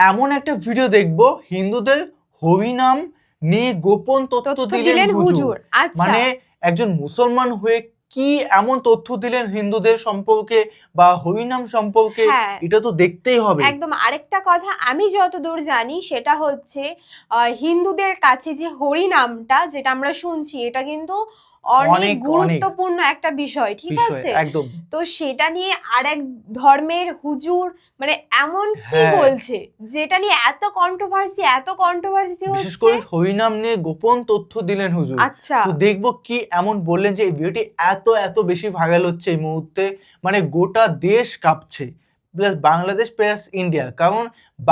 এমন একটা ভিডিও দেখব হিন্দুদের হরিনাম নিয়ে গোপন তথ্য দিলেন হুজুর। আচ্ছা। মানে একজন মুসলমান হয়ে কি এমন তথ্য দিলেন হিন্দুদের সম্পর্কে বা হরিনাম সম্পর্কে হ্যাঁ। এটা তো দেখতেই হবে। একদম আরেকটা কথা আমি যতদূর জানি সেটা হচ্ছে আহ, হিন্দুদের কাছে যে হরি নামটা যেটা আমরা শুনছি এটা কিন্তু অনেক, গুরুত্বপূর্ণ একটা বিষয় ঠিক আছে? একদম। তো সেটা নিয়ে আরেক ধর্মের হুজুর মানে এমন কি হ্যাঁ। বলছে? যেটা নিয়ে এত কন্ট্রোভার্সি এত কন্ট্রোভার্সি বিশেষ হচ্ছে? করে হরিনাম নিয়ে গোপন তথ্য দিলেন হুজুর। আচ্ছা। তো দেখব কি এমন বললেন যে এই ভিডিওটি এত এত বেশি ভাইরাল হচ্ছে এই মুহূর্তে। মানে গোটা দেশ কাঁপছে। প্লাস বাংলাদেশ প্লাস ইন্ডিয়া কারণ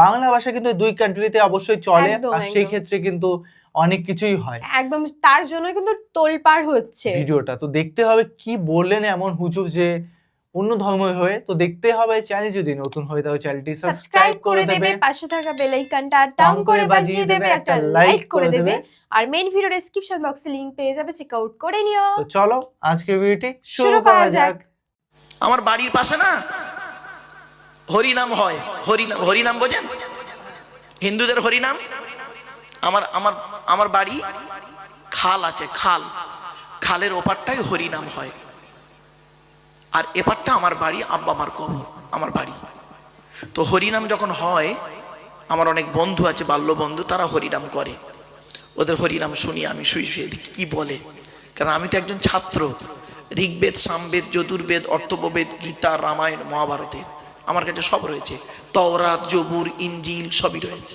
বাংলা ভাষা কিন্তু দুই কান্ট্রিতে অবশ্যই চলে আর সেই ক্ষেত্রে কিন্তু অনেক কিছুই হয়। একদম তার জন্য কিন্তু তোলপাড় হচ্ছে। ভিডিওটা তো দেখতে হবে কি বললেন এমন হুজুর যে অন্য ধর্ম হয়ে। তো দেখতে হবে চ্যানেল যদি নতুন হয়ে তাহলে চ্যানেলটি সাবস্ক্রাইব করে দেবে পাশে থাকা বেল আইকনটা টাং করে বাজিয়ে দেবে একটা লাইক করে দেবে। আর মেইন ভিডিও ডেসক্রিপশন বক্সে লিংক পেয়ে যাবে চেক আউট করে নিও। তো চলো আজকের ভিডিওটি শুরু করা যাক। আমার বাড়ির পাশে না হরিনাম হয়। হরিনাম হরিনাম বোঝেন? হিন্দুদের হরিনাম? আমার আমার আমার বাড়ি খাল আছে, খাল। খালের ওপারটাই হরিনাম হয়। আর এপারটা আমার বাড়ি, আব্বা আমার কবর, আমার বাড়ি। তো হরিনাম যখন হয়, আমার অনেক বন্ধু আছে, বাল্য বন্ধু, তারা হরিনাম করে। ওদের হরিনাম শুনি আমি শুয়ে শুয়ে দেখি কি বলে? কারণ আমি তো একজন ছাত্র। ঋগ্বেদ, সামবেদ, যদুর্বেদ অর্থববেদ গীতা, রামায়ণ, মহাভারতের। আমার কাছে সব রয়েছে। তওরাত জবুর ইঞ্জিল সবই রয়েছে।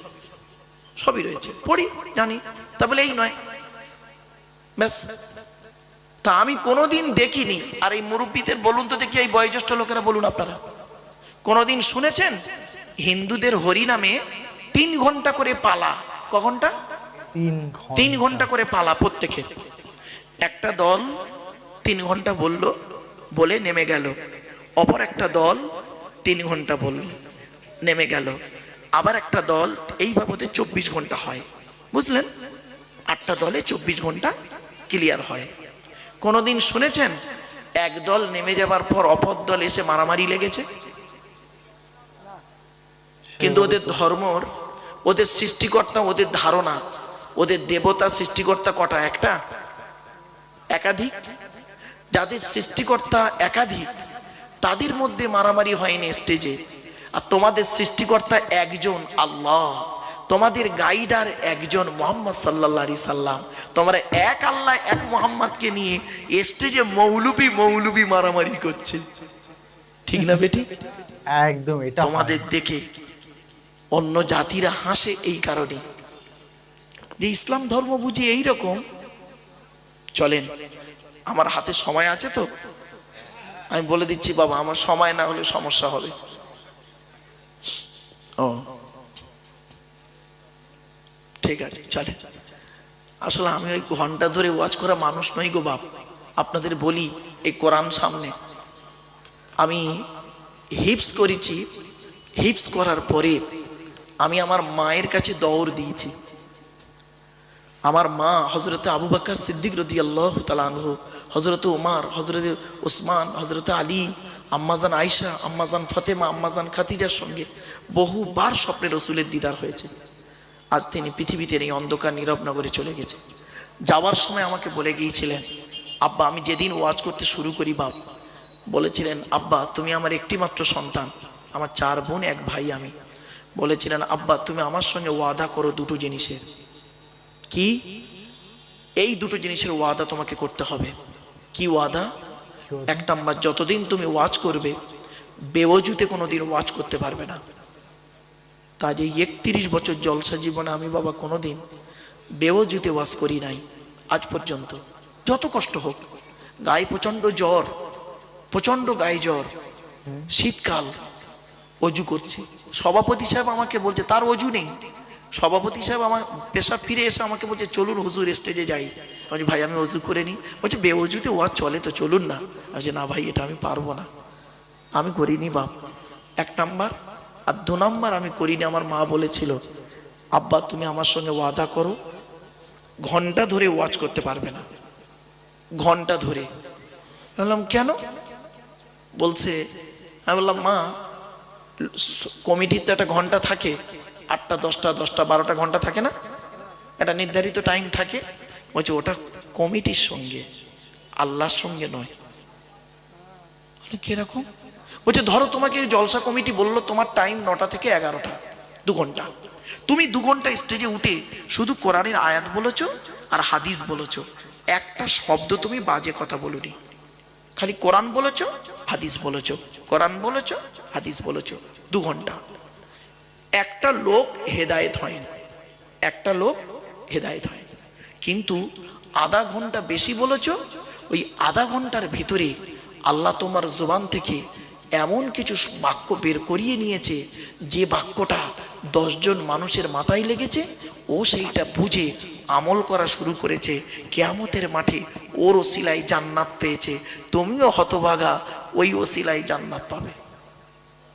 সবই রয়েছে। পড়ি জানি। তা বলে এই নয়। ব্যাস। তা আমি কোনোদিন দেখিনি। আর এই মুরব্বীদের বলুন তো দেখি এই বয়োজ্যেষ্ঠ লোকেরা বলুন আপনারা। কোনোদিন শুনেছেন? হিন্দুদের হরিনামে তিন ঘণ্টা করে পালা। ক ঘণ্টা। তিন ঘণ্টা করে পালা প্রত্যেকের একটা দল তিন ঘণ্টা বলল বলে নেমে গেল। অপর একটা দল তিন ঘণ্টা বলল, নেমে গেল। আবার একটা দল এই বাবদে চব্বিশ ঘণ্টা হয়। বুঝলেন? আটটা দলে চব্বিশ ঘণ্টা ক্লিয়ার হয়। কোনোদিন শুনেছেন? এক দল নেমে যাবার পর অপর দল এসে মারামারি লেগেছে? কিন্তু ওদের ধর্মর, ওদের সৃষ্টিকর্তা, ওদের ধারণা, ওদের দেবতা সৃষ্টিকর্তা কটা? একটা? একাধিক? যাদের সৃষ্টিকর্তা একাধিক তাদের মধ্যে মারামারি হয়নি স্টেজে। আর তোমাদের সৃষ্টিকর্তা একজন আল্লাহ। তোমাদের গাইডার একজন মোহাম্মদ সাল্লাহ সাল্লাম। তোমরা এক আল্লাহ এক মোহাম্মদকে নিয়ে স্টেজে মৌলুবি মৌলুবি মারামারি করছে। ঠিক না বেটি? একদম এটা। তোমাদের দেখে অন্য জাতিরা হাসে এই কারণে। যে ইসলাম ধর্ম বুঝি এইরকম। চলেন আমার হাতে সময় আছে তো? আমি বলে দিচ্ছি, বাবা, আমার সময় না হলে সমস্যা হবে। ও। ঠিক আছে, চলে। আসলে আমি ওই ঘণ্টা ধরে ওয়াচ করা মানুষ নই গো বাপ। আপনাদের বলি এই কোরআন সামনে। আমি হিপস করেছি, হিপস করার পরে আমি আমার মায়ের কাছে দৌড় দিয়েছি। আমার মা হজরতে আবু বাক্কর সিদ্দিক রদি আল্লাহ তালানহ হজরত উমার হজরত ওসমান হজরত আলী আম্মাজান আয়সা আম্মাজান ফতেমা আম্মাজান খাতিজার সঙ্গে বহুবার স্বপ্নে রসুলের দিদার হয়েছে। আজ তিনি পৃথিবীতে এই অন্ধকার নীরব নগরে চলে গেছে। যাওয়ার সময় আমাকে বলে গিয়েছিলেন, আব্বা, আমি যেদিন ওয়াজ করতে শুরু করি, বাপ। বলেছিলেন, আব্বা, তুমি আমার একটি মাত্র সন্তান, আমার চার বোন, এক ভাই আমি। বলেছিলেন, আব্বা, তুমি আমার সঙ্গে ওয়াদা করো দুটো জিনিসের। কি? এই দুটো জিনিসের ওয়াদা তোমাকে করতে হবে। কি ওয়াদা? এক নাম্বার, যতদিন তুমি ওয়াজ করবে বেওজুতে কোনোদিন ওয়াজ করতে পারবে না। যে একত্রিশ বছর জলসা জীবনে আমি বাবা কোনোদিন বেওজুতে ওয়াজ করি নাই, আজ পর্যন্ত। যত কষ্ট হোক, গায়ে প্রচণ্ড জ্বর, প্রচণ্ড গায়ে জ্বর, শীতকাল, অজু করছি। সভাপতি সাহেব আমাকে বলছে, তার অজু নেই। সভাপতি সাহেব আমার পেশা ফিরে এসে আমাকে বলছে চলুন হুজুর স্টেজে যাই। বলছি, ভাই আমি অজু করে নিই। বলছে বেঅজুতে ওয়াজ চলে তো চলুন না। বলছি, না ভাই এটা আমি পারব না। আমি করিনি বাপ। এক নাম্বার আর দু নাম্বার আমি করিনি আমার মা বলেছিল আব্বা তুমি আমার সঙ্গে ওয়াদা করো। ঘণ্টা ধরে ওয়াজ করতে পারবে না। ঘণ্টা ধরে। বললাম কেন? বলছে আমি বললাম মা কমিটির তো একটা ঘণ্টা থাকে। আটটা, দশটা দশটা, বারোটা ঘণ্টা থাকে না? একটা নির্ধারিত টাইম থাকে। বলছে, ওটা কমিটির সঙ্গে, আল্লাহর সঙ্গে নয়। কীরকম? বলছে, ধরো তোমাকে জলসা কমিটি বলল তোমার টাইম নটা থেকে এগারোটা, দু ঘণ্টা। তুমি দু ঘণ্টা স্টেজে উঠে শুধু কোরআনের আয়াত বলেছ আর হাদিস বলেছ। একটা শব্দ তুমি বাজে কথা বলুনি। খালি কোরআন বলেছ, হাদিস বলেছ। কোরআন বলেছ, হাদিস বলেছ। দু ঘণ্টা। একটা লোক হেদায়েত হয়নি। একটা লোক হেদায়েত হয় কিন্তু আধা ঘণ্টা বেশি বলেছ, ওই আধা ঘণ্টার ভিতরে আল্লাহ তোমার জোবান থেকে এমন কিছু বাক্য বের করিয়ে নিয়েছে, যে বাক্যটা দশজন মানুষের মাথায় লেগেছে, ও সেইটা বুঝে আমল করা শুরু করেছে। কেয়ামতের মাঠে ওর ওসিলাই জান্নাত পেয়েছে। তুমিও হতভাগা ওই ওসিলাই জান্নাত পাবে।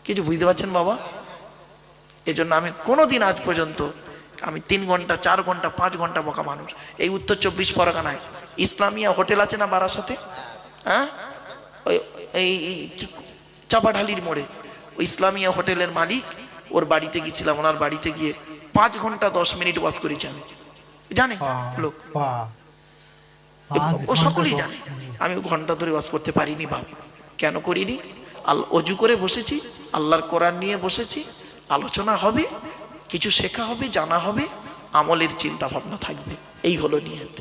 কিছু বুঝতে পারছেন বাবা? এজন্য আমি কোনোদিন আজ পর্যন্ত আমি তিন ঘণ্টা চার ঘণ্টা পাঁচ ঘণ্টা বকা মানুষ। এই উত্তর চব্বিশ পরগনায়। ইসলামিয়া হোটেল আছে না বারাসাতে? হ্যাঁ? ওই এই চাপাঢালির মোড়ে। ওই ইসলামিয়া হোটেলের মালিক ওর বাড়িতে গেছিলাম ওনার বাড়িতে গিয়ে পাঁচ ঘণ্টা দশ মিনিট ওয়াশ করেছি আমি। জানে? লোক। ও সকলেই জানে। আমি ঘণ্টা ধরে বাস করতে পারিনি বাপ। কেন করিনি? আল অজু করে বসেছি আল্লাহর কোরআন নিয়ে বসেছি আলোচনা হবে, কিছু শেখা হবে, জানা হবে, আমলের চিন্তা ভাবনা থাকবে। এই হলো নিয়ত।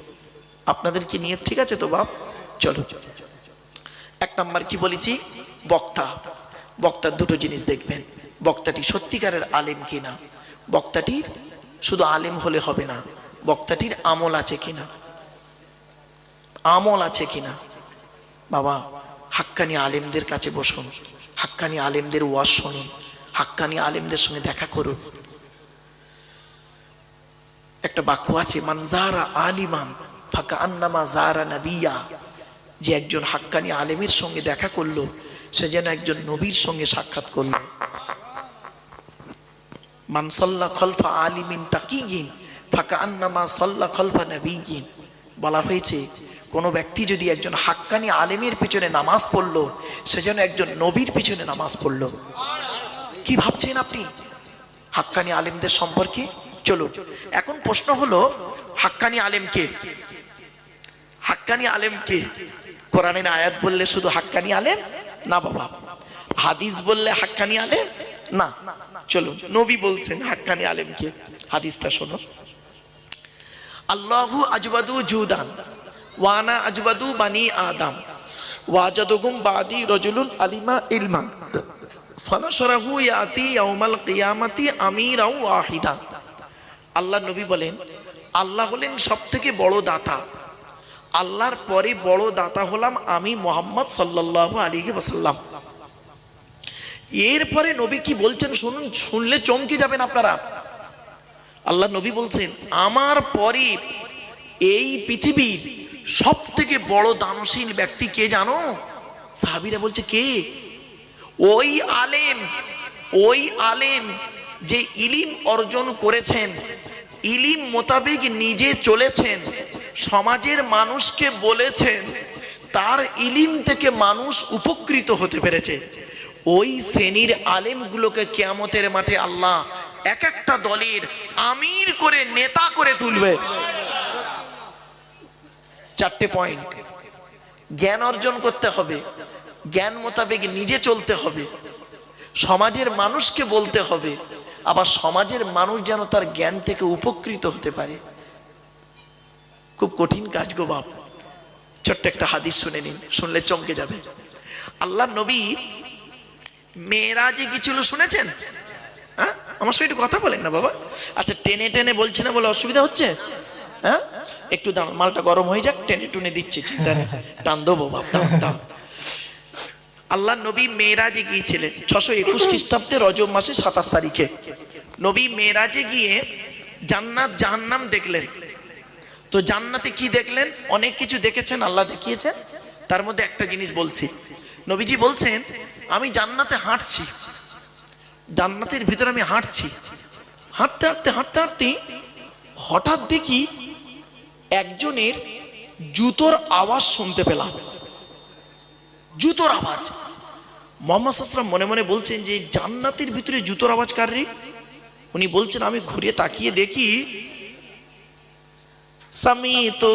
আপনাদের কি নিয়ত ঠিক আছে তো বাপ? চলো। এক নাম্বার কি বলেছি? বক্তা। বক্তার দুটো জিনিস দেখবেন। বক্তাটি সত্যিকারের আলেম কিনা? বক্তাটির শুধু আলেম হলে হবে না, বক্তাটির আমল আছে কিনা? আমল আছে কিনা? বাবা, হাক্কানি আলেমদের কাছে বসুন। হাক্কানি আলেমদের ওয়াজ শুনুন। হাক্কানি আলেমদের সঙ্গে দেখা করুন। একটা বাক্য আছে মানজারা আলিমাম ফাঁকা আন্নামা জারা নাবিয়া। যে একজন হাক্কানি আলেমের সঙ্গে দেখা করল, সে যেন একজন নবীর সঙ্গে সাক্ষাৎ করল। মানসল্লা খলফা আলিমিন তাকিগিন ফাঁকা আন্নামা সল্লা খলফা নবীগিন বলা হয়েছে, কোনো ব্যক্তি যদি একজন হাক্কানি আলেমের পিছনে নামাজ পড়ল, সে যেন একজন নবীর পিছনে নামাজ পড়ল। কি ভাবছেন আপনি? হাক্কানি আলেমদের সম্পর্কে? চলুন। এখন প্রশ্ন হলো, হাক্কানি আলেম কে? হাক্কানি আলেম কে? কোরআনের আয়াত বললে শুধু হাক্কানি আলেম? না বাবা। হাদিস বললে হাক্কানি আলেম? না। চলুন, নবী বলছেন হাক্কানি আলেম কে? হাদিসটা শোনো। আল্লাহু আজবাদু জুদান ওয়ানা আজবাদু বানি আদম ওয়াজাদুকুম বাদি রজুলুন আলিমা ইলমা ফানাশরাহু ইয়াতি ইয়াউমাল কিয়ামাতি আমিরাও ওয়াহিদা। আল্লাহ নবী বলেন, আল্লাহ হলেন সব থেকে বড় দাতা। আল্লাহর পরে বড় দাতা হলাম আমি মোহাম্মদ সাল্লাল্লাহু আলাইহি ওয়াসাল্লাম। এরপরে নবী কি বলছেন শুনুন, শুনলে চমকে যাবেন আপনারা। আল্লাহ নবী বলছেন, আমার পরে এই পৃথিবীর সব থেকে বড় দানশীল ব্যক্তি কে জানো? সাহাবিরা বলছে, কে? ওই আলেম ওই আলেম যে ইলিম অর্জন করেছেন, ইলিম মোতাবেক নিজে চলেছেন, সমাজের মানুষকে বলেছেন, তার ইলিম থেকে মানুষ উপকৃত হতে পেরেছে। ওই শ্রেণির আলেমগুলোকে কেয়ামতের মাঠে আল্লাহ এক একটা দলের আমির করে নেতা করে তুলবে। চারটে পয়েন্ট জ্ঞান অর্জন করতে হবে। জ্ঞান মোতাবেক নিজে চলতে হবে। সমাজের মানুষকে বলতে হবে আবার সমাজের মানুষ যেন তার জ্ঞান থেকে উপকৃত হতে পারে। খুব কঠিন কাজ গো বাপ। ছোট্ট একটা হাদিস শুনে নিন শুনলে চমকে যাবে। আল্লাহ নবী মেয়েরাজে গিয়েছিল শুনেছেন? হ্যাঁ? আমার সঙ্গে একটু কথা বলেন না বাবা। আচ্ছা টেনে টেনে বলছি না বলে অসুবিধা হচ্ছে? হ্যাঁ? একটু দাঁড়ান মালটা গরম হয়ে যাক টেনে টুনে দিচ্ছি চিন্তা নেই। টান দেবো বাপ দাঁড়ান, দাঁড়ান। আল্লাহ নবী মেয়েরাজে গিয়েছিলেন ছশো একুশ খ্রিস্টাব্দে রজব মাসে সাতাশ তারিখে। নবী মেয়েরাজে গিয়ে জান্নাত জাহান্নাম দেখলেন। তো জান্নাতে কি দেখলেন? অনেক কিছু দেখেছেন, আল্লাহ দেখিয়েছেন। তার মধ্যে একটা জিনিস বলছি। নবীজি বলছেন, আমি জান্নাতে হাঁটছি। জান্নাতের ভিতরে আমি হাঁটছি। হাঁটতে হাঁটতে হাঁটতে হাঁটতে হঠাৎ দেখি একজনের জুতোর আওয়াজ শুনতে পেলাম। জুতোর আওয়াজ। মোহাম্মদ সাসলাম মনে মনে বলছেন যে, জান্নাতের ভিতরে জুতোর আওয়াজ কার রে? উনি বলছেন, আমি ঘুরে তাকিয়ে দেখি তো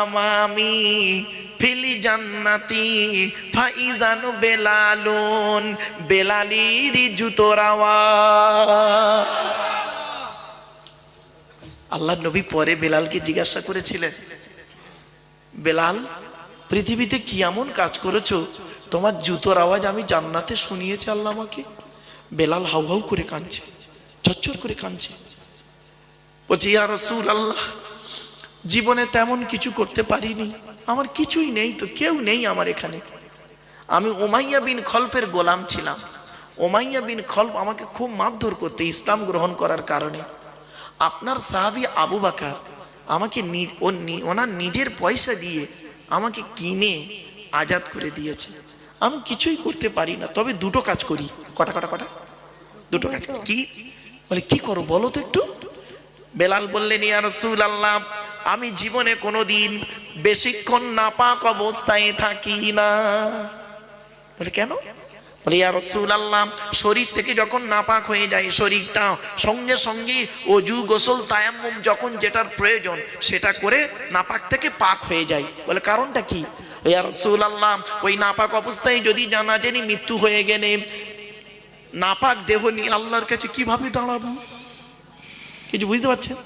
আমামি বেলালুন জুতোর আওয়াজ। আল্লাহ নবী পরে বেলালকে জিজ্ঞাসা করেছিলেন, বেলাল পৃথিবীতে কি এমন কাজ করেছ? তোমার জুতোর আওয়াজ আমি জান্নাতে শুনিয়েছি আল্লাহ আমাকে। বেলাল হাউ হাউ করে কাঁদছে, চচ্চর করে কাঁদছে। বলছে, ইয়া রসুল আল্লাহ জীবনে তেমন কিছু করতে পারিনি। আমার কিছুই নেই তো, কেউ নেই আমার এখানে। আমি ওমাইয়া বিন খলফের গোলাম ছিলাম। ওমাইয়া বিন খলফ আমাকে খুব মারধর করতে ইসলাম গ্রহণ করার কারণে। আপনার সাহাবি আবু বাকার আমাকে ওনার নিজের পয়সা দিয়ে আমাকে কিনে আজাদ করে দিয়েছে। আমি কিছুই করতে পারি না, তবে দুটো কাজ করি। কটা কটা কটা? দুটো কাজ? কি? বলে, কি করো বলো তো একটু। বেলাল বললেন, ইয়া রসুল আল্লাহ আমি জীবনে কোনো দিন বেশিক্ষণ নাপাক অবস্থায় থাকি না। বলে, কেন? শরীর থেকে যখন নাপাক হয়ে যায়, শরীরটা সঙ্গে সঙ্গে অজু গোসল তায়াম্মুম যখন যেটার প্রয়োজন, সেটা করে নাপাক থেকে পাক হয়ে যায়। বলে, কারণটা কি? ইয়া রসুল আল্লাহ ওই নাপাক অবস্থায় যদি জানা জানি মৃত্যু হয়ে গেলে, নাপাক দেহ নিয়ে আল্লাহর কাছে কীভাবে দাঁড়াবো? কিছু বুঝতে পারছেন?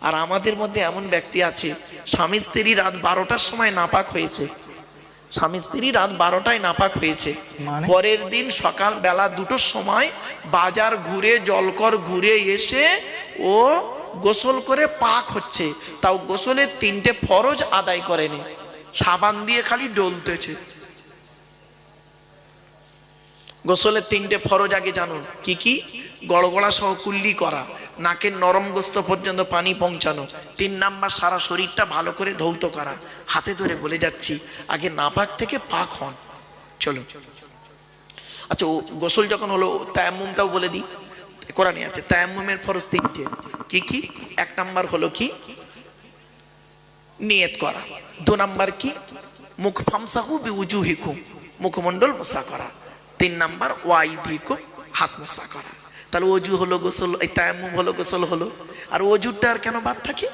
আর আমাদের মধ্যে এমন ব্যক্তি আছে, স্বামী স্ত্রী রাত বারোটার সময় নাপাক হয়েছে। স্বামী স্ত্রী রাত বারোটায় নাপাক হয়েছে। মানে? পরের দিন সকাল বেলা দুটোর সময় বাজার ঘুরে জলকর ঘুরে এসে ও গোসল করে পাক হচ্ছে। তাও গোসলের তিনটে ফরজ আদায় করেনি। সাবান দিয়ে খালি ডলতেছে। গোসলের তিনটে ফরজ আগে জানুন। কি কি? গড়গড়া সহ কুল্লি করা। নাকের নরম গোস্ত পর্যন্ত পানি পৌঁছানো। তিন নাম্বার সারা শরীরটা ভালো করে ধৌত করা। হাতে ধরে বলে যাচ্ছি, আগে নাপাক থেকে পাক হন। চলো আচ্ছা ও গোসল যখন হলো তায়াম্মুমটাও বলে দিই। কোরআনে আছে, তায়াম্মুমের ফরজ তিনটে। কি কি? এক নাম্বার হলো কি? নিয়ত করা। দু নাম্বার কি? মুখ ফামসাহু বি উজুহিকুম মুখমণ্ডল মোসা করা। তিন নাম্বার, ওয়াইদিকুম, হাত মোসা করা। তাহলে অজু হলো গোসল, এই তায়াম্মুম হলো গোসল হলো। আর অজুরটা আর কেন বাদ থাকে?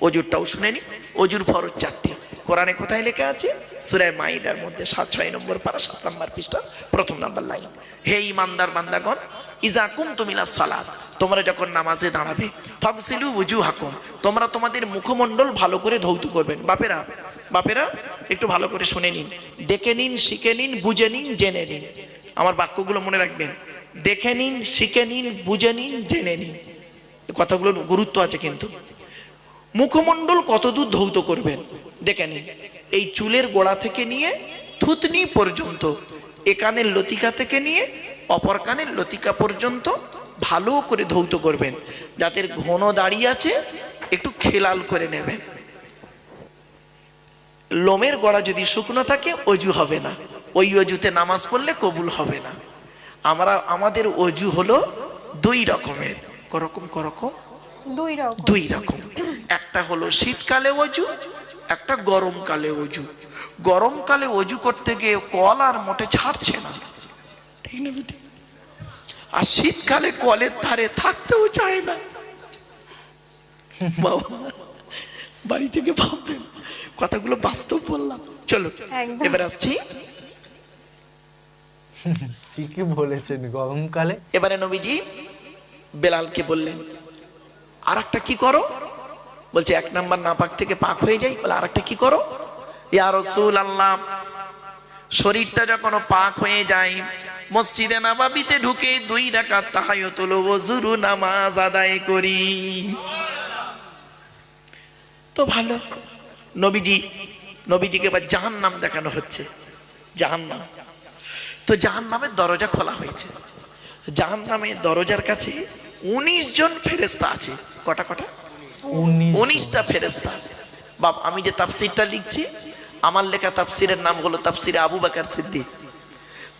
অজুরটাও শুনে নি। অজুর ফরজ চারটি। কোরআনে কোথায় লেখা আছে? সুরায় মাইদার মধ্যে সাত, ছয় নম্বর পারা, সাত নম্বর পৃষ্ঠা, প্রথম নাম্বার লাইন। হে ইমানদার বান্দাগণ, ইজা কুম তুমিলা সালাদ তোমরা যখন নামাজে দাঁড়াবে ফাবসিলু উজু হাকুম তোমরা তোমাদের মুখমণ্ডল ভালো করে ধৌত করবেন। বাপেরা বাপেরা, একটু ভালো করে শুনে নিন। দেখে নিন, শিখে নিন, বুঝে নিন, জেনে নিন। আমার বাক্যগুলো মনে রাখবেন। দেখে নিন, শিখে নিন, বুঝে নিন, জেনে নিন। কথাগুলোর গুরুত্ব আছে কিন্তু। মুখমণ্ডল কতদূর ধৌত করবেন? দেখে নিন। এই চুলের গোড়া থেকে নিয়ে থুতনি পর্যন্ত এ কানের লতিকা থেকে নিয়ে অপর কানের লতিকা পর্যন্ত ভালো করে ধৌত করবেন। যাদের ঘন দাড়ি আছে, একটু খেলাল করে নেবেন। লোমের গোড়া যদি শুকনো থাকে, অজু হবে না। ওই অজুতে নামাজ পড়লে কবুল হবে না। আমরা আমাদের অজু হলো দুই রকমের। করকম করকম? দুই রকম। একটা হলো শীতকালে অজু একটা গরমকালে অজু। গরমকালে অজু করতে গিয়ে কল আর মোটে ছাড়ছে না। ঠিক না আর শীতকালে কলের ধারে থাকতেও চায় না। বাবা বাড়ি থেকে ভাববেন কথাগুলো বাস্তব বললাম। চলো। এবার আসছি। ঠিকই বলেছেন গরমকালে। এবারে নবীজি বেলালকে বললেন আর একটা কি করো? বলছে, এক নাম্বার নাপাক থেকে পাক হয়ে যাই। বলে আর একটা কি করো? ইয়া আল্লাহ শরীরটা যখন পাক হয়ে যায়, মসজিদে নাবাবিতে ঢুকে দুই রাকাত তাহায়তুল ওযুরু নামাজ আদায় করি। তো ভালো, নবীজি, নবীজিকে এবার জাহান্নাম দেখানো হচ্ছে। জাহান্নাম। তো জাহান নামের দরজা খোলা হয়েছে। জাহান নামের দরজার কাছে উনিশ জন ফেরেস্তা আছে। কটা কটা? উনিশ উনিশটা ফেরেস্তা বাপ আমি যে তাফসিরটা লিখছি আমার লেখা তাফসিরের নাম হলো তাফসিরে আবু বাকার সিদ্দিক।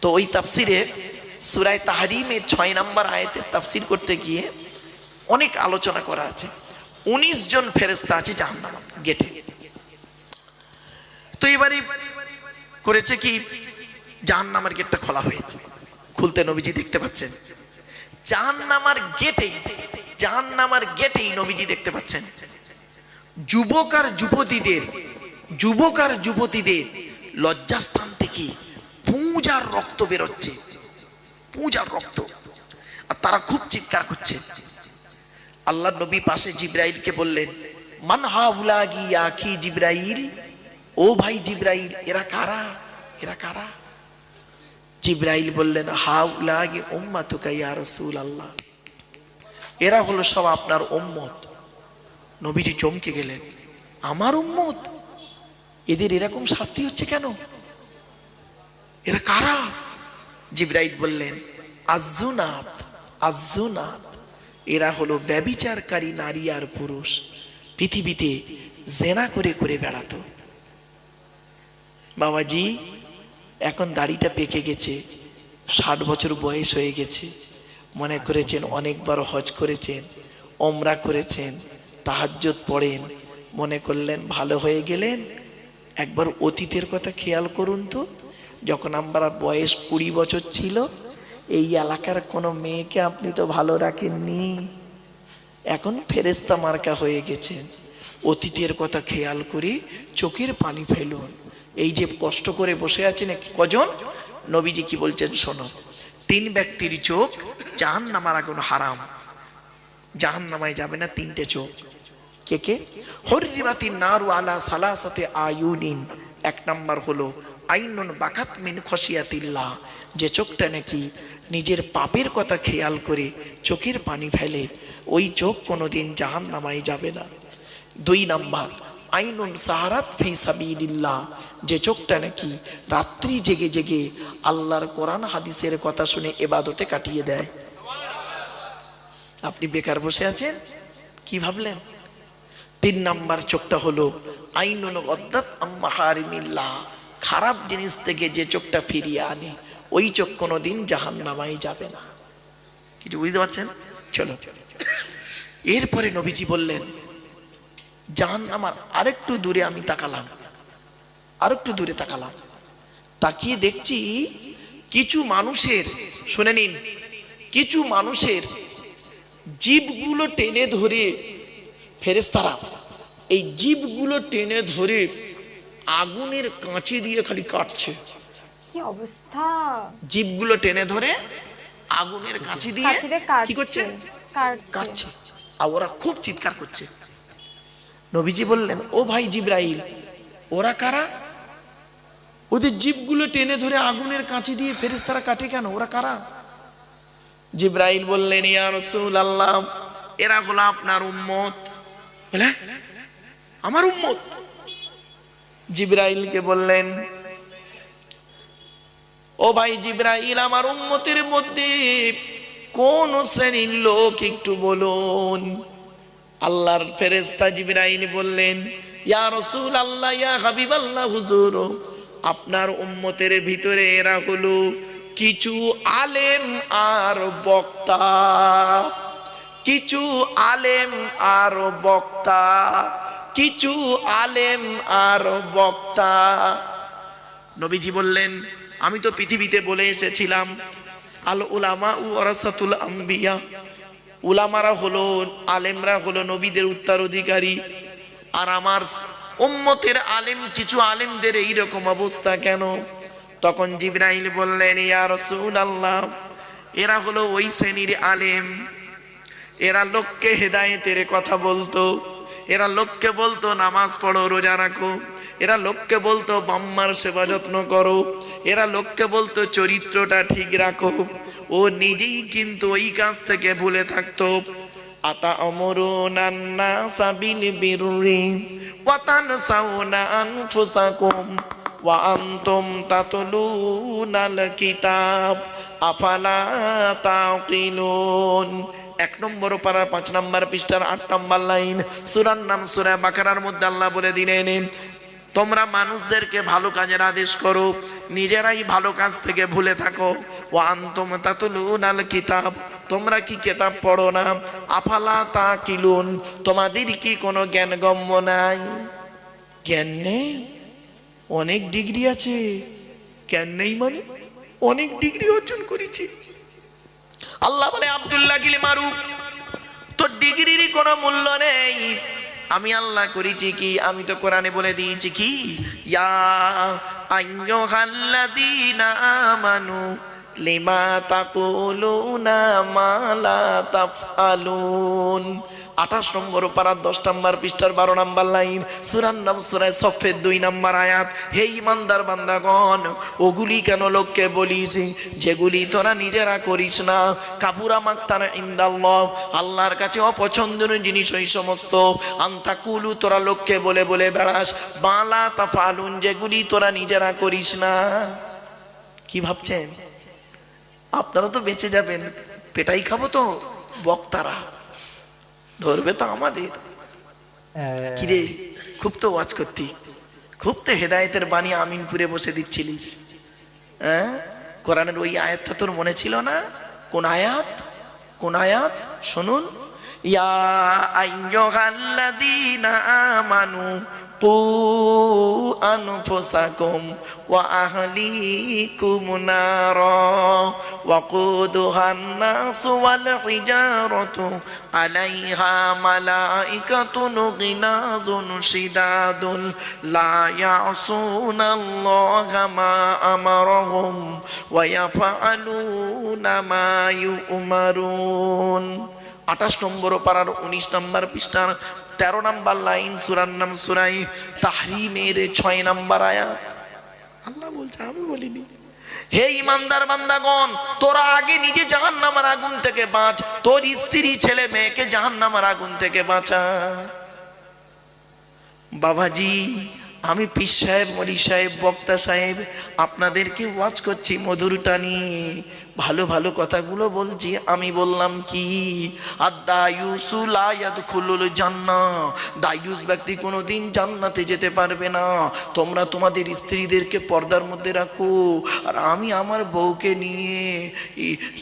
তো ওই তাফসিরে সুরায় তাহারিমের ছয় নাম্বার আয়াতের তাফসির করতে গিয়ে অনেক আলোচনা করা আছে। উনিশ জন ফেরেস্তা আছে জাহান্নাম গেটে। তো এবারে করেছে কি? জাহান্নামের গেটটা খোলা হয়েছে। খুলতে নবীজি দেখতে পাচ্ছেন। জাহান্নামার গেটেই জাহান্নামার গেটেই নবীজি দেখতে পাচ্ছেন। যুবক আর যুবতীদের, যুবক আর যুবতীদের লজ্জাস্থান থেকে পূজার রক্ত বেরোচ্ছে। পূজার রক্ত। আর তারা খুব চিৎকার করছে। আল্লাহ নবী পাশে জিব্রাইলকে বললেন, মান হাউলা গিয়া কি জিব্রাইল? ও ভাই জিব্রাইল, এরা কারা? এরা কারা? জিব্রাইল বললেন হাউলাগি উম্মাতুকা ইয়া রাসূল আল্লাহ এরা হলো সব আপনার উম্মত। নবীজি চমকে গেলেন, আমার উম্মত? এদের এরকম শাস্তি হচ্ছে কেন? এরা কারা? জিব্রাইল বললেন আজুনাত আজুনাত এরা হলো ব্যবিচারকারী নারী আর পুরুষ। পৃথিবীতে জেনা করে করে বেড়াতো। বাবাজি এখন দাড়িটা পেকে গেছে। ষাট বছর বয়স হয়ে গেছে। মনে করেছেন, অনেকবার হজ করেছেন, ওমরা করেছেন তাহাজ্জত পড়েন। মনে করলেন, ভালো হয়ে গেলেন? একবার অতীতের কথা খেয়াল করুন তো। যখন আমার বয়স কুড়ি বছর ছিল, এই এলাকার কোনো মেয়েকে আপনি তো ভালো রাখেননি। এখন ফেরেস্তা মার্কা হয়ে গেছেন। অতীতের কথা খেয়াল করি চোখের পানি ফেলুন। এই যে কষ্ট করে বসে আছেন কজন? নবীজি কি বলছেন, শোনো, তিন ব্যক্তির চোখ জাহান নামার আগুন হারাম। জাহান নামায় যাবে না তিনটে চোখ। কে কে? হরিবাতি নারু আলা সালাসাতে আয়ুনিন। এক নাম্বার হলো, আইনুন বাকাত মিন খসিয়াতিল্লাহ যে চোখটা নাকি নিজের পাপের কথা খেয়াল করে চোখের পানি ফেলে, ওই চোখ কোনোদিন জাহান নামায় যাবে না। দুই নাম্বার আইনুন সাহারাত ফি সাবিলিল্লাহ। যে চোখটা নাকি রাত্রি জেগে জেগে আল্লাহর কোরআন হাদিসের কথা শুনে এবাদতে কাটিয়ে দেয়। আপনি বেকার বসে আছেন? কি ভাবলেন? তিন নাম্বার চোখটা হলো আইনুন গদ্দাত আম্মাহারিমিল্লাহ খারাপ জিনিস থেকে যে চোখটা ফিরিয়ে আনে, ওই চোখ কোনোদিন জাহান নামাই যাবে না। কিছু বুঝতে পারছেন? চলো। এরপরে নবীজি বললেন জাহান নামার আরেকটু দূরে আমি তাকালাম। আরেকটু দূরে তাকালাম। তাকিয়ে দেখছি কিছু মানুষের শুনে নিন কিছু মানুষের জীবগুলো টেনে ধরে ফেরেস্তারা এই জীবগুলো টেনে ধরে আগুনের কাঁচি দিয়ে খালি কাটছে। কি অবস্থা? জীবগুলো টেনে ধরে আগুনের কাঁচি দিয়ে কি করছে? কাটছে। কাটছে। আর ওরা খুব চিৎকার করছে। নবীজি বললেন, ও ভাই জিব্রাইল, ওরা কারা? ওদের জীবগুলো টেনে ধরে আগুনের কাঁচি দিয়ে ফেরেশতারা কাটে কেন? ওরা কারা? জিব্রাইল বললেন এরা হলো আপনার উম্মত। আমার উম্মত? জিব্রাইলকে বললেন, ও ভাই জিব্রাইল, আমার উম্মতের মধ্যে কোন শ্রেণির লোক একটু বলুন। আল্লাহর ফেরেস্তা জিব্রাইল বললেন, ইয়া রসুল আল্লাহ ইয়া হাবিব আল্লাহ হুজুর, আপনার উম্মতের ভিতরে এরা হলো কিছু আলেম আর বক্তা। কিছু আলেম আর বক্তা। কিছু আলেম আর বক্তা। নবীজি বললেন, আমি তো পৃথিবীতে বলে এসেছিলাম, আল উলামা উ ওরাসাতুল আম্বিয়া। উলামারা হলো, আলেমরা হলো নবীদের উত্তরাধিকারী। আর আমার উম্মতের আলেম, কিছু আলেমদের এইরকম অবস্থা কেন? তখন জিব্রাইল বললেন, ইয়া রাসূলুল্লাহ, এরা হলো ওই শ্রেণির আলেম। এরা লোককে হেদায়েতের কথা বলতো। এরা লোককে বলতো, নামাজ পড়ো, রোজা রাখো। এরা লোককে বলতো, বাম্মার সেবা যত্ন করো। এরা লোককে বলতো, চরিত্রটা ঠিক রাখো। ও নিজেই কিন্তু ওই কাজ থেকে ভুলে থাকতো। আতা অমরুনান্না সাবিল বিরুরি ওয়াতান সাউনা আনফুসাকুম ওয়া আনতুম তাতলুনাল কিতাব। আফালা তাকিলুন। এক নম্বর পাড়ার পাঁচ নম্বর পৃষ্ঠার আট নম্বর লাইন। সুরার নাম সুরা বাকারার মধ্যে আল্লাহ বলে দিলেন, তোমরা মানুষদেরকে ভালো কাজের আদেশ করো, নিজেরাই ভালো কাজ থেকে ভুলে থাকো। ও আন্তম তাতুলুন আল কিতাব, তোমরা কি কিতাব পড়ো না? আফালা তা কিলুন তোমাদের কি কোনো জ্ঞান গম্য নাই? জ্ঞান নেই? অনেক ডিগ্রি আছে। জ্ঞান নেই মানে? অনেক ডিগ্রি অর্জন করেছি। আল্লাহ বলে, আব্দুল্লাহ গিলে মারুক তোর ডিগ্রির কোনো মূল্য নেই। আমি আল্লাহ করেছি কি? আমি তো কোরআনে বলে দিয়েছি কি? ইয়া আইয়ুহাল্লাযীনা আমানু লিমা তাকুলুনা মা লা তাফআলুন। আঠাশ নম্বর পাড়ার দশ নম্বর পৃষ্ঠার বারো নম্বর লাইন। সুরার নাম সুরায় সফের দুই নম্বর আয়াত। হে ইমানদার বান্দাগণ, ওগুলি কেন লোককে বলিস? যেগুলি তোরা নিজেরা করিস না। কাপুরা মাক্তার ইন্দাল্লাহ। আল্লাহর কাছে অপছন্দনীয় জিনিস ওই সমস্ত। আন্তা কুলু তোরা লোককে বলে বলে বেড়াস। বালা তাফালুন যেগুলি তোরা নিজেরা করিস না। কি ভাবছেন? আপনারা তো বেঁচে যাবেন পেটাই খাব তো বক্তারা। ধরবে তো আমাদের। আহ, কিরে খুব তো ওয়াজ করতি। খুব তো হেদায়েতের বাণী আমিনপুরে বসে দিচ্ছিলিস। হ্যাঁ? কোরআনের ওই আয়াতটা তোর মনে ছিল না? কোন আয়াত? কোন আয়াত? শুনুন। ইয়া আইয়ুহাল্লাযীনা আমানু কু আনফুসাকুম ওয়া আহলিকুম নার ওয়া কুদুহান নাস ওয়াল হিজারাতু আলাইহা মালাইকাতুন গিনাজুন শিদাদুল লা ইয়াসুনাল্লাহা মা আমারহুম ওয়া ইয়াফআলুনা মা ইউমারুন আঠাশ নম্বর পাড়ার উনিশ নম্বর পৃষ্ঠার তেরো নাম্বার লাইন, সুরার নাম সুরাই তাহরিমের ছয় নাম্বার আয়াত। আল্লাহ বলছে, আমি বলিনি। হে ইমানদার বান্দাগণ, তোরা আগে নিজে জাহান্নামের আগুন থেকে বাঁচ, তোর স্ত্রী ছেলে মেয়েকে জাহান্নামের আগুন থেকে বাঁচা। বাবাজি, আমি পীর সাহেব মরি সাহেব, বক্তা সাহেব, আপনাদেরকে ওয়াজ করছি মধুর টানি। ভালো ভালো কথাগুলো বলছি, আমি বললাম কি? জান্না। দায়ুস ব্যক্তি কোনোদিন জান্নাতে যেতে পারবে না। তোমরা তোমাদের স্ত্রীদেরকে পর্দার মধ্যে রাখো। আর আমি আমার বউকে নিয়ে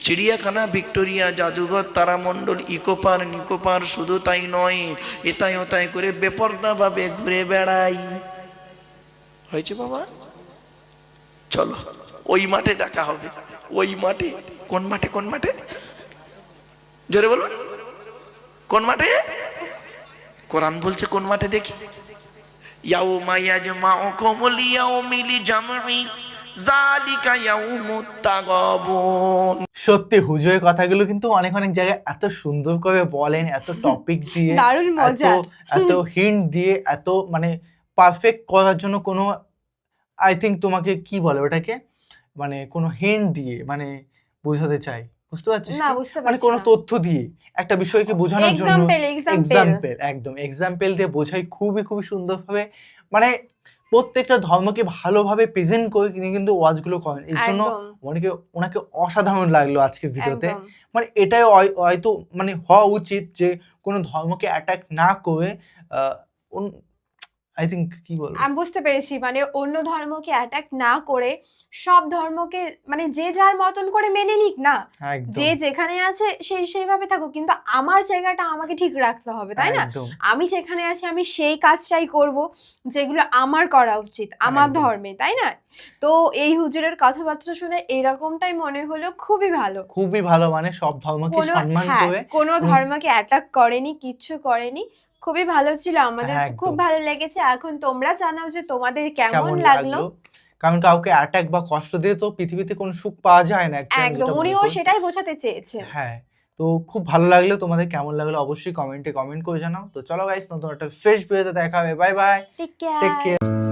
চিড়িয়াখানা ভিক্টোরিয়া জাদুঘর তারামণ্ডল ইকোপার নিকোপার শুধু তাই নয়, এতাই ওতাই করে বেপর্দাভাবে ঘুরে বেড়াই। হয়েছে বাবা? চলো, ওই মাঠে দেখা হবে। ওই মাঠে কোন মাঠে কোন মাঠে? জোরে বলুন। কোন মাঠে? কোরআন বলছে কোন মাঠে দেখি। ইয়াউমা ইয়াজমাউকুমুল ইয়াউমিল জামঈ যালিকা ইয়াউমুত তাগাবুন। সত্যি হুজুরের কথাগুলো কিন্তু অনেক অনেক জায়গায় এত সুন্দর করে বলেন এত টপিক দিয়ে দারুণ এত এত হিন্ট দিয়ে এত মানে পারফেক্ট করার জন্য কোনো আই থিঙ্ক তোমাকে কি বলে ওটাকে? মানে কোনো হিন্ট দিয়ে মানে বোঝাতে চাই। বুঝতে পারছিস না বুঝতে মানে কোনো তথ্য দিয়ে একটা বিষয়কে বোঝানোর জন্য এক্সাম্পল একদম। এক্সাম্পল দিয়ে বোঝাই খুবই খুবই সুন্দরভাবে। মানে প্রত্যেকটা ধর্মকে ভালোভাবে প্রেজেন্ট করে তিনি কিন্তু ওয়াজগুলো করেন। এর জন্য অনেকে ওনাকে অসাধারণ লাগল আজকে ভিডিওতে। মানে এটাই হয়তো মানে হওয়া উচিত যে কোনো ধর্মকে অ্যাটাক না করে আই থিঙ্ক কি বলব? আমি বুঝতে পেরেছি মানে অন্য ধর্মকে অ্যাটাক না করে সব ধর্মকে মানে যে যার মতন করে মেনে নিক না যে যেখানে আছে সেই সেইভাবে থাকুক কিন্তু আমার জায়গাটা আমাকে ঠিক রাখতে হবে তাই না? আমি যেখানে আছি আমি সেই কাজটাই করব যেগুলো আমার করা উচিত আমার ধর্মে তাই না? তো এই হুজুরের কথাবার্তা শুনে এরকমটাই মনে হলো খুবই ভালো। খুবই ভালো মানে সব ধর্মকে সম্মান হ্যাঁ, করে কোনো ধর্মকে অ্যাটাক করেনি কিচ্ছু করেনি। খুবই ভালো ছিল আমাদের হ্যাঁ, খুব ভালো লেগেছে। এখন তোমরা জানাও যে তোমাদের কেমন লাগল। কারণ কাউকে অ্যাটাক বা কষ্ট দিয়ে তো পৃথিবীতে কোনো সুখ পাওয়া যায় না একদম উনিও সেটাই বোঝাতে চেয়েছে। হ্যাঁ তো খুব ভালো লাগল। তোমাদের কেমন লাগল অবশ্যই কমেন্টে কমেন্ট করে জানাও। তো চলো গাইস নতুন একটা ফ্রেশ ভিডিওতে দেখা হবে। Bye bye take care